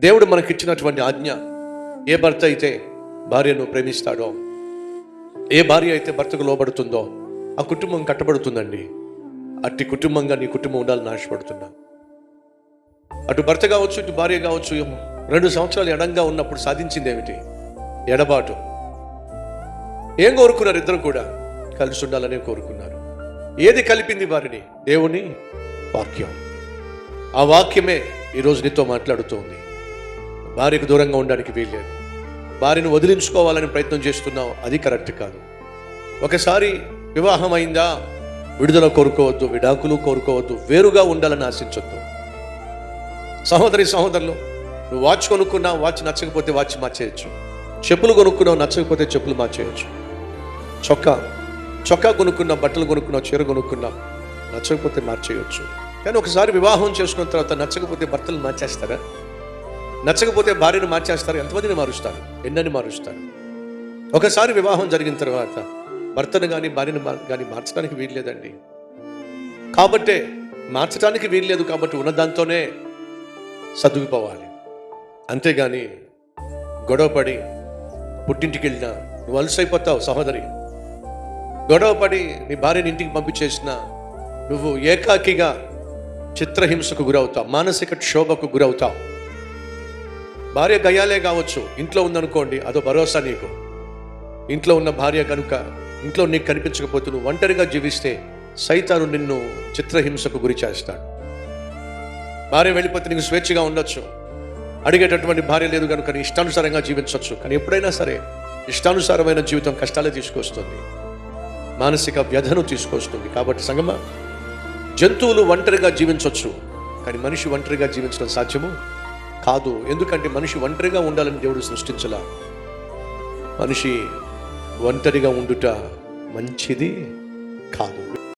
దేవుడు మనకిచ్చినటువంటి ఆజ్ఞ. ఏ భర్త అయితే భార్యను ప్రేమిస్తాడో ఏ భార్య అయితే భర్తకు లోబడుతుందో ఆ కుటుంబం కట్టబడుతుందండి. అట్టి కుటుంబంగా నీ కుటుంబం ఉండాలని ఆశపడుతున్నా. అటు భర్త కావచ్చు ఇటు భార్య కావచ్చు రెండు సంవత్సరాలు ఎడంగా ఉన్నప్పుడు సాధించింది ఏమిటి? ఎడబాటు. ఏం కోరుకున్నారు ఇద్దరు కూడా? కలిసి ఉండాలనే కోరుకున్నారు. ఏది కలిపింది వారిని? దేవుని వాక్యం. ఆ వాక్యమే ఈరోజు నీతో మాట్లాడుతోంది. భార్యకు దూరంగా ఉండడానికి వీల్లేదు. భార్యను వదిలించుకోవాలని ప్రయత్నం చేస్తున్నావు అది కరెక్ట్ కాదు. ఒకసారి వివాహం అయిందా విడుదల కోరుకోవద్దు విడాకులు కోరుకోవద్దు వేరుగా ఉండాలని ఆశించొద్దు. సహోదరి సహోదరులు నువ్వు వాచ్ కొనుక్కున్నా వాచ్ నచ్చకపోతే వాచ్ మార్చేయచ్చు. చెప్పులు కొనుక్కున్నావు నచ్చకపోతే చెప్పులు మార్చేయచ్చు. చొక్కా చొక్కా కొనుక్కున్నా బట్టలు కొనుక్కున్నావు చీర కొనుక్కున్నా నచ్చకపోతే మార్చేయచ్చు. కానీ ఒకసారి వివాహం చేసుకున్న తర్వాత నచ్చకపోతే భర్తలు మార్చేస్తారా? నచ్చకపోతే భార్యను మార్చేస్తారు ఎంతమందిని మారుస్తారు? ఎన్నని మారుస్తారు? ఒకసారి వివాహం జరిగిన తర్వాత భర్తను కానీ భార్యను కానీ మార్చడానికి వీల్లేదండి. కాబట్టే మార్చడానికి వీల్లేదు కాబట్టి ఉన్నదాంతోనే సర్దుకుపోవాలి. అంతేగాని గొడవపడి పుట్టింటికి వెళ్ళినా నువ్వు అలసైపోతావు సహోదరి. గొడవపడి నీ భార్యని ఇంటికి పంపించేసిన నువ్వు ఏకాకిగా చిత్రహింసకు గురవుతావు మానసిక క్షోభకు గురవుతావు. భార్య గయాలే కావచ్చు. ఇంట్లో ఉందనుకోండి అదో భరోసా నీకు. ఇంట్లో ఉన్న భార్య కనుక ఇంట్లో నీకు కనిపించకపోతే నువ్వు ఒంటరిగా జీవిస్తే సైతాను నిన్ను చిత్రహింసకు గురి చేస్తాడు. భార్య వెళ్ళిపోతే నీకు స్వేచ్ఛగా ఉండొచ్చు. అడిగేటటువంటి భార్య లేదు కనుక నీ ఇష్టానుసారంగా జీవించవచ్చు కానీ ఎప్పుడైనా సరే ఇష్టానుసారమైన జీవితం కష్టాలే తీసుకొస్తుంది. మానసిక వ్యధను తీసుకొస్తుంది. కాబట్టి సంగమా జంతువులు ఒంటరిగా జీవించవచ్చు కానీ మనిషి ఒంటరిగా జీవించడం సాధ్యము? కాదు. ఎందుకంటే మనిషి ఒంటరిగా ఉండాలని దేవుడు సృష్టించలా. మనిషి ఒంటరిగా ఉండుట మంచిది కాదు.